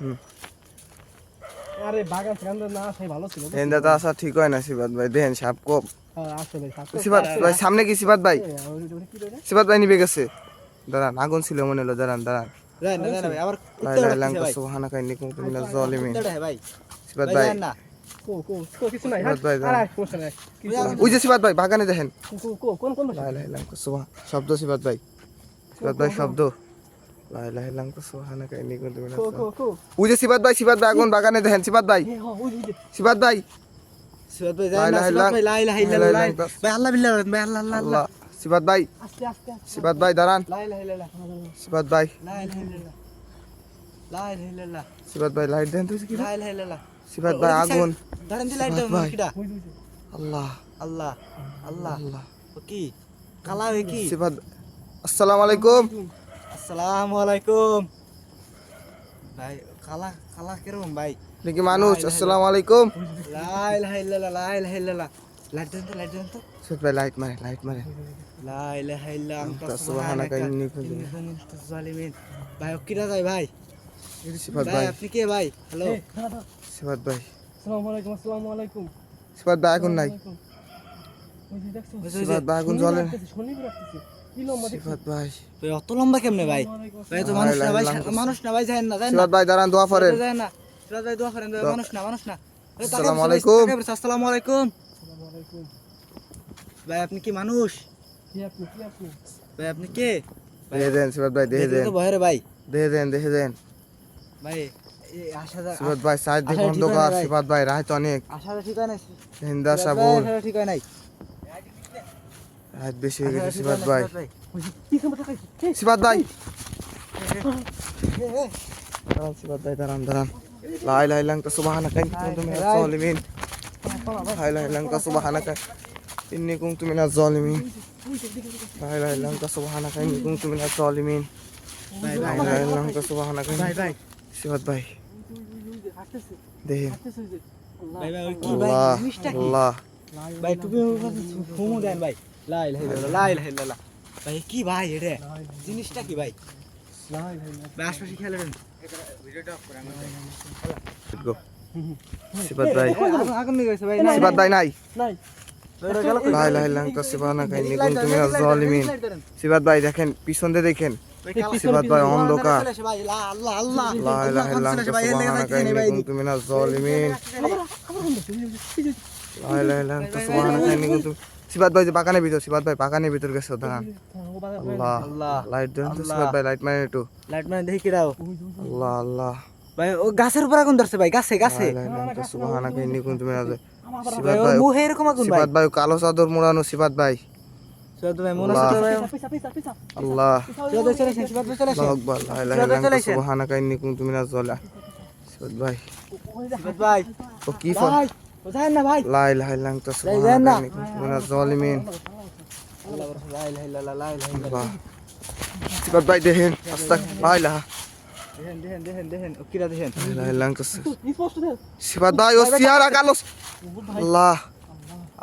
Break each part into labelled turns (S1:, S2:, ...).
S1: হুম।
S2: আরে বাগান সেখান না সেই ভালো ছিল
S1: এন্দা তো আসা ঠিক হয় না সিবাত ভাই। দেখেন সাপ কম
S2: হ্যাঁ আসলে সাথে
S1: সিবাত ভাই সামনে কি সিবাত ভাই?
S2: কি
S1: ভাই নিবে গেছে। দাঁড়ান আগুন ছিল মনে হলো দাঁড়ান দাঁড়ান।
S3: রাই না না ভাই আবার
S1: লা
S3: কুত্তা
S1: ইলাহা
S3: উঠতেছে
S1: ইল্লাল্লাহ
S3: ভাই।
S1: সুবহানাকা ইন্নী কুনতু মিনাজ জালিমিন
S3: কুত্তা ভাই
S1: সিবাত
S3: ভাই।
S1: ভাই
S3: জান না।
S2: কো কো কো কিছু নাই
S1: সিবাত ভাই
S2: আরে
S1: দাঁড়ান।
S2: সমস্যা নাই। কি
S1: ওই যে সিবাত ভাই বাগানে দেখেন।
S2: কো কো কোন কোন
S1: লা ইলাহা ইল্লাল্লাহ সুবহান শব্দ সিবাত ভাই। সিবাত ভাই শব্দ। ওই যে সিবাত ভাই সিবাত ভাই আগুন বাগানে দেখেন সিবাত ভাই
S2: হ্যাঁ
S1: সিবাত ভাই
S3: সিবাত ভাই আল্লাহ ভাই আল্লাহ আল্লাহ
S1: সিবাত ভাই। সিবাত ভাই দাঁড়ান সিবাত ভাই সিবাত ভাই লাইট দেন তো সিবাত ভাই আগুন। আল্লাহ
S3: আল্লাহ আল্লাহ
S1: আল্লাহ
S3: কি কালা কি
S1: সিবাত আসসালামু আলাইকুম
S3: আসসালামু আলাইকুম ভাই কালা কালা কীরকম ভাই
S1: আপনি কি মানুষ আসসালামু আলাইকুম
S3: লা ইলাহা ইল্লাল্লাহ লা ইলাহা ইল্লাল্লাহ লাইট দেন তো লাইট দেন তো
S1: সিবাত ভাই লাইট মারে লাইট মারে
S3: লা ইলাহা ইল্লা আনতা সুবহানাকা
S1: ইন্নী কুনতু
S3: জালিমিন ভাই কিরা যায় ভাই
S1: সিবাত
S3: ভাই
S1: ভাই
S3: আপনি কে ভাই হ্যালো।
S1: সিবাত ভাই
S2: আসসালামু আলাইকুম আসসালামু আলাইকুম
S1: সিবাত ভাই আগুন নাই সিবাত ভাই আগুন জ্বলে না।
S2: শনিবার
S1: ভাই।
S3: ভাই অত লম্বা কেমনে ভাই? ভাই তো মানুষ না ভাই মানুষ না ভাই যায় না যায় না।
S1: সিবাত ভাই দাঁড়ান দোয়া করেন।
S3: যায় না সিরাজ ভাই দোয়া করেন মানুষ না মানুষ না।
S1: আসসালামু আলাইকুম।
S3: আসসালামু আলাইকুম। ভাই আপনি কি মানুষ?
S2: কি আপনি কি আপনি?
S3: ভাই আপনি কে?
S1: দেখে দেন সিবাত ভাই দেখে দেন।
S3: তো ভাই।
S1: দেখে দেন দেখে দেন।
S3: ভাই এই আসা যা
S1: সিবাত ভাই সাইড দিক
S3: ঠিক
S1: অন্ধকার
S3: আছে ভাই।
S1: রাত অনেক।
S3: ঠিক হয় নাই
S1: হিন্দা সাবুর
S3: ঠিক হয় নাই।
S1: রাত বেশি হয়ে গেছে
S3: হয়
S1: ভাই। সিবাত ভাই। দাঁড়ান সিবাত ভাই দাঁড়ান দাঁড়ান। লা ইলাহা ইল্লা আনতা সুবহানাকা ইন্নী কুনতু মিনাজ জালিমিন। লা ইলাহা ইল্লা আনতা সুবহানাকা ইন্নী কুনতু মিনাজ জালিমিন। লা ইলাহা ইল্লা আনতা সুবহানাকা ইন্নী কুনতু মিনাজ জালিমিন। লা
S3: ভাই।
S1: ইলাহা ইল্লা আনতা সুবহানাকা
S3: ভাই ভাই।
S1: সিবাত ভাই। দেখেন।
S2: আল্লাহ
S1: আল্লাহ।
S3: ভাই তুমি ফুমু দেন ভাই। লা লা ভাই কি ভাই এটা জিনিসটা কি ভাই
S2: লাই লাই লাই
S3: আশপাশে খেয়াল রাখেন
S1: সিবাত ভাই
S3: ভাই নাই
S1: লা জালিমিন সিবাত ভাই দেখেন পিছন দিয়ে দেখেন সিবাত ভাই অন্ধকার
S3: ভাই আল্লাহ আল্লাহ
S1: লা ইলাহা ইল্লা আনতা সুবহানাকা ইন্নী কুনতু মিনাজ জালিমিন লা ইন্নী সিবাত ভাই বাগানের ভিতর সিবাত ভাই বাগানের ভিতর গেছে দাঁড়ান। আল্লাহ
S3: আল্লাহ
S1: লাইট দেন তো
S3: আল্লাহ।
S1: ভাই লাইট মারেন একটু।
S3: লাইট মানে দেখি কিরাও।
S1: আল্লাহ আল্লাহ।
S3: ভাই ও গাছের উপর আগুন ধরছে ভাই গাছে গাছে।
S1: সুবহানাকা ইন্নী কুনতু মিনাজ
S3: ভাই ও
S1: ভাই
S3: মুহে এরকম আগুন ভাই।
S1: সিবাত ভাই কালো চাদর মোড়ানো সিবাত ভাই।
S3: সৈয়দ ভাই মনে
S1: আল্লাহ।
S3: হচ্ছে ভাই।
S1: আল্লাহ।
S3: সৈয়দ ভাই চলে আসেন সৈয়দ ভাই চলে
S1: আল্লাহু আকবার লা ইলাহা
S3: সিবাত
S1: ইল্লা
S3: ভাই চলে
S1: আনতা
S3: আসেন।
S1: সুবহানাকা ইন্নী কুনতু মিনাজ জালিমিন সিবাত ভাই।
S3: সৈয়দ ভাই।
S1: ও কি ফল
S3: ও না ভাই
S1: লা ইলাহা। সুবহানাকা মিনাজ জালিমিন
S3: লা ইলাহা ইল্লাল্লাহ লা ইলাহা ইল্লাল্লাহ
S1: আল্লাহ ভাই দেখেন আস্তাক লা ইলাহা
S3: দেখেন দেখেন দেখেন দেখেন ও কিরা দেখেন
S1: লা ইলাহা ভাই ও সিয়ারা আল্লাহ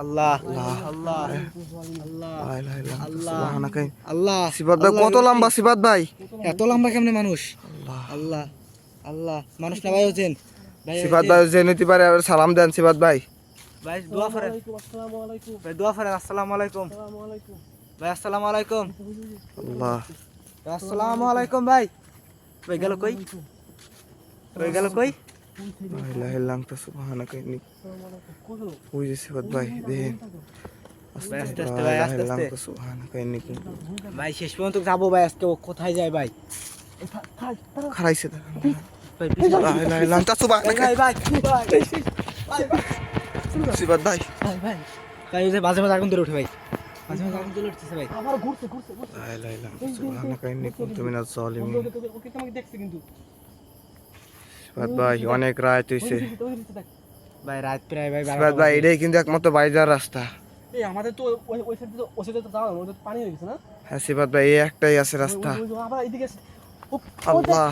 S3: আল্লাহ আল্লাহ আল্লাহ আল্লাহ। আল্লাহ
S1: ভাই কত লম্বা সিবাত ভাই
S3: এত লম্বা কেমনে মানুষ
S1: আল্লাহ
S3: আল্লাহ আল্লাহ মানুষ না ভাই হচ্ছেন
S1: সিবাত ভাই যে নিতে পারে আবার সালাম দেন সিবাত ভাই।
S3: ভাই দোয়া করেন।
S2: আসসালামু আলাইকুম
S3: ভাই দোয়া করেন আসসালামু আলাইকুম। ভাই আসসালামু আলাইকুম।
S1: আল্লাহ।
S3: আসসালামু আলাইকুম ভাই। ভাই গেল কই? ভাই গেল কই?
S1: লা ইলাহা ইল্লা আনতা সুবহানাকা ইন্নী। ওই যে সিবাত ভাই দেখেন
S3: আস্তে আস্তে ভাই, আস্তে আস্তে।
S1: সুবহানাকা ইন্নী। কুনতু
S3: ভাই শেষ পর্যন্ত যাব ভাই আজকে ও কোথায় যায় ভাই?
S1: খারাইছে দাঁড়ান,
S3: ভাই পিছনে-
S1: লা ইলাহা ইল্লা আনতা সুবহানাকা
S3: ভাই ভাই ভাই
S1: সিবাত ভাই
S3: ভাই ভাই ভাই ওই যে মাঝে মাঝে আগুন ধরে উঠে ভাই মাঝে মাঝে আগুন ধরে উঠতেছে ভাই
S2: আবার ঘুরছে ঘুরছে ঘুরছে
S1: লা ইলাহা ইল্লা আনতা সুবহানাকা ইন্নী কুনতু মিনাজ জালিমিন
S2: ওকে তোমাকে দেখছে কিন্তু
S1: সিবাত ভাই অনেক রাত হইছে।
S3: ভাই প্রায় ভাই
S1: ভাই এটাই কিন্তু একমাত্র যাওয়ার রাস্তা
S2: এই আমাদের তো ওই ওই সাইডে তো ওই সাইডে তো যাওয়া ওই পানি হয়ে গেছে না
S1: হ্যাঁ সিবাত ভাই এই একটাই আছে রাস্তা
S2: আবার
S1: আল্লাহ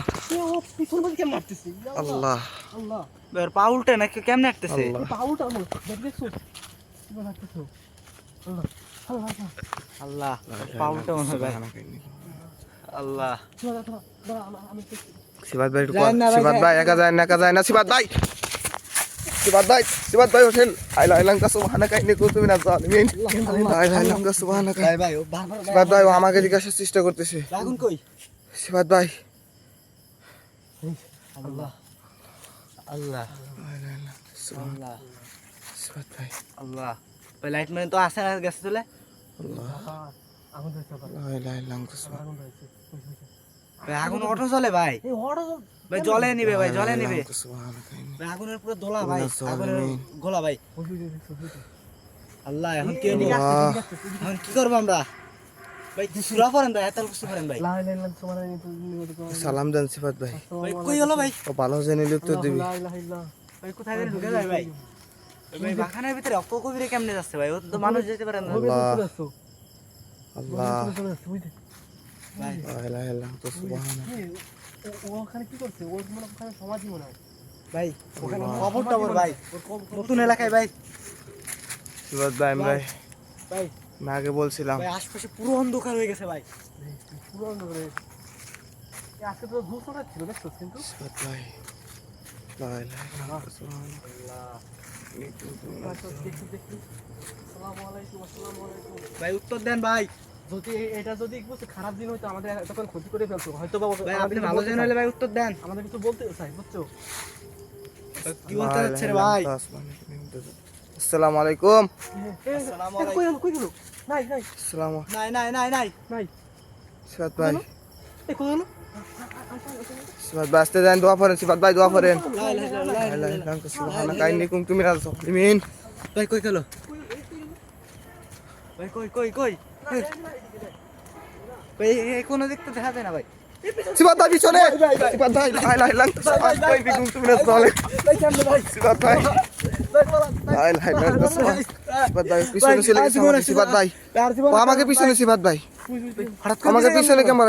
S1: আল্লাহ।
S2: আল্লাহ।
S3: ভাই পা উল্টে নাকি কেমনে আটতেছে
S1: আল্লাহ।
S2: দেখছ
S3: পা উল্টে মনে হয় ভাই।
S1: ভাই, একা যায় না একা যায় না। সিবাত ভাই! সিবাত ভাই সিবাত ভাই ওঠেন। আইলা আইলাঙ্কা সুবহানাকা ইন্নী কুনতু মিনাজ জালিমিন। আইলা আইলাঙ্কা সুবহানাকা
S3: ভাই ভাই ও
S1: ভাই আমাকে জিজ্ঞাসার চেষ্টা করতেছে।
S3: কই?
S1: সিবাত ভাই
S3: আল্লাহ আল্লাহ আল্লাহ
S1: ভাই
S3: আল্লাহ ভাই লাইট মানে তো আসে না গেছে চলে
S2: আগুন ওই, ওই, ওই।
S3: অটো চলে ভাই ভাই জলে নিবে ভাই জলে নিবে আগুনের পুরো দোলা ভাই
S1: আল্লাহ
S3: আগুনের গোলা ভাই
S2: ওই, ওই, ওই, ওই, ওই, ওই।
S3: আল্লাহ এখন কে
S2: এদিকে
S3: এখন কি করব আমরা
S1: সালাম দেন সিবাত ভাই।
S3: ভাই কই হলো ভাই?
S1: ও ভালো জেনে উত্তর দিবি।
S2: লা ইলাহা ইল্লাল্লাহ
S3: ভাই কোথায় যেন ঢুকে যায় ভাই। ভাই বাখানের ভিতরে অক্ক কবিরে কেমনে যাচ্ছে ভাই? ও তো মানুষ যেতে পারে না।
S1: আল্লাহ। আল্লাহ।
S3: ভাই।
S1: আইলা আইলাঙ্কা সুবহানাকা
S2: কি? ও- ওখানে কি করছে? ওর মনে ওখানে সমাধি মনে হয়।
S3: ভাই
S2: ওখানে
S3: খবর টবর ভাই।
S2: কবর-
S3: নতুন এলাকায় ভাই।
S1: সিবাত ভাই ভাই।
S3: ভাই
S1: আমি আগে বলছিলাম।
S3: ভাই আশপাশে পুরো অন্ধকার হয়ে গেছে ভাই।
S2: পুরো অন্ধকারে। এই আজকে তো ছিল দেখছ কিন্তু?
S1: ভাই
S3: ভাই উত্তর দেন ভাই।
S2: যদি এটা যদি বুঝছ খারাপ দিন হইতো আমাদের তখন ক্ষতি করে ফেলতো। হয়তো বা
S3: ভাই আপনি
S2: কিছু
S3: ভালো
S2: বলতে
S3: হলে ভাই উত্তর দেন।
S2: আমাদের কিছু বলতে চাই বুঝছ?
S3: কি বলতে যাচ্ছে রে ভাই?
S1: আসসালামু আলাইকুম।
S3: আসসালামু
S2: এ, কই গেল নাই নাই
S1: আসসালামু
S3: নাই নাই নাই নাই
S2: নাই
S1: সিবাত ভাই।
S2: এ কই গেল?
S1: সিবাত ভাই আসতে দেন দোয়া করেন সিবাত ভাই দোয়া করেন।
S3: লা ইলাহা ইল্লাল্লাহ, লা
S1: লা
S3: ইলাহা
S1: ইলাহা
S3: ইল্লাল্লাহ।
S1: ইল্লাল্লাহ সুবহানাকা ইন্নী কুনতু মিনাজ জালিমিন
S3: ভাই কই গেল? ভাই কই কই কই? ভাই এই কোন দিক তো দেখা যায় না ভাই।
S1: ভাই পিছনে সিবাত ভাই লাই লাই ইল্লাল্লাহ ইন্নী কুনতু মিনাজ জালিমিন
S3: ভাই কেমনে ভাই
S1: সিবাত ভাই
S3: ভাই বলা
S1: লা ইলাহা ইল্লাল্লাহ সিবাত ভাই পিছনে চলে গেছে আমাকে ভাই পিছনে সিবাত ভাই
S3: হঠাৎ
S1: আমাকে পিছনে কেমন